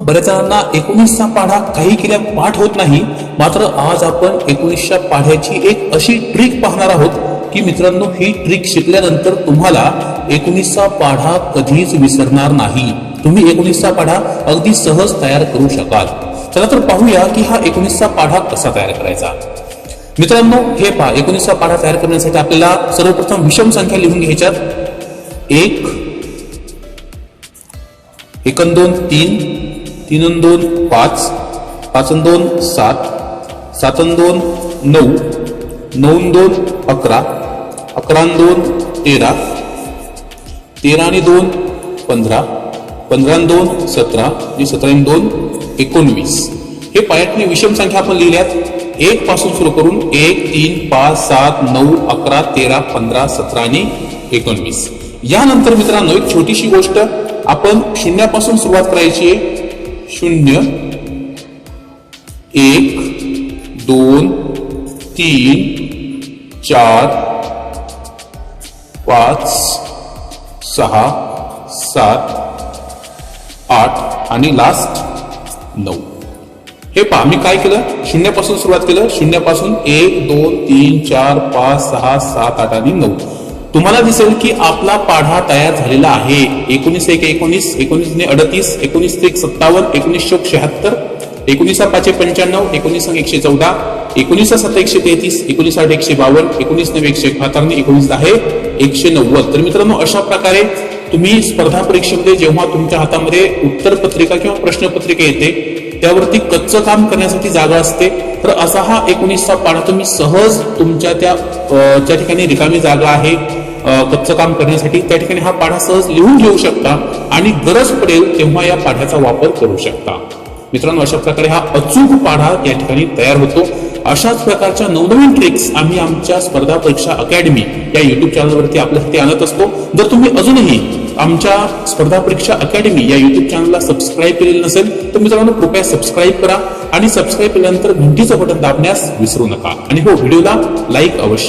बऱ्याच जणांना एकोणीसचा पाढा काही केल्या पाठ होत नाही. मात्र आज आपण एकोणीसच्या पाढ्याची एक अशी ट्रिक पाहणार आहोत की मित्रांनो ही ट्रिक शिकल्यानंतर तुम्हाला एकोणीसचा पाढा कधीच विसरणार नाही. तुम्ही एकोणीसचा पाढा अगदी सहज तयार करू शकाल. चला तर पाहूया की हा एकोणीसचा पाढा कसा तयार करायचा. मित्रांनो हे पहा एकोणीसचा पाढा तयार करण्यासाठी आपल्याला सर्वप्रथम विषम संख्या लिहून घ्यायच्यात. एक एकन दोन तीन तीन दोन पाच. पाचन दोन सात. सात दोन नऊ. नऊ दोन अकरा. अकरा दोन तेरा. तेरा आणि दोन पंधरा. पंधरा दोन सतरा. आणि सतरा दोन एकोणवीस. हे पायातली विषम संख्या आपण लिहिल्यात. एक पासून सुरू करून एक तीन पाच सात नऊ अकरा तेरा पंधरा सतरा आणि एकोणवीस. यानंतर मित्रांनो एक छोटीशी गोष्ट. आपण शून्यापासून सुरुवात करायची आहे. शून्य एक दोन तीन चार पाच सहा सात आठ आणि लास्ट नऊ. हे पहा मी काय केलं? शून्यापासून सुरुवात केलं. शून्यापासून एक दोन तीन चार पाच सहा सात आठ आणि नऊ. तुम्हाला दिसेल की आपला पाढा तयार झालेला आहे. एकोणीस एक एकोणीस एकोणीस ने अडतीस एकोणीस एक सत्तावन्न एकोणीसशे शहात्तर एकोणीसा पाचशे पंच्याण्णव एकोणीस एकशे चौदा एकोणीस सात एकशे तेहतीस एकोणीस आठ एकशे बावन्न एकोणीस नऊ एकशे एकाहत्तर एकोणीस दहा एकशे नव्वद. तर मित्रांनो अशा प्रकारे तुम्ही स्पर्धा परीक्षेमध्ये जेव्हा तुमच्या हातामध्ये उत्तर पत्रिका किंवा प्रश्नपत्रिका येते त्यावरती कच्चं काम करण्यासाठी जागा असते. तर असा हा एकोणीसचा पाढा तुम्ही सहज तुमच्या त्या ज्या ठिकाणी रिकामी जागा आहे कच्चं काम करण्यासाठी त्या ठिकाणी हा पाढा सहज लिहून घेऊ शकता आणि गरज पडेल तेव्हा या पाढ्याचा वापर करू शकता. मित्रांनो अशा प्रकारे हा अचूक पाढा या ठिकाणी तयार होतो. अशाच प्रकारच्या नवनवीन ट्रिक्स आम्ही आमच्या स्पर्धा परीक्षा अकॅडमी या युट्यूब चॅनलवरती आपल्यासाठी आणत असतो. जर तुम्ही अजूनही आमच्या स्पर्धा परीक्षा अकॅडमी या युट्यूब चॅनलला सबस्क्राईब केलेलं नसेल तर मित्रांनो कृपया सबस्क्राईब करा आणि सबस्क्राईब केल्यानंतर घंटीचं बटन दाबण्यास विसरू नका. आणि हो व्हिडिओला लाईक अवश्य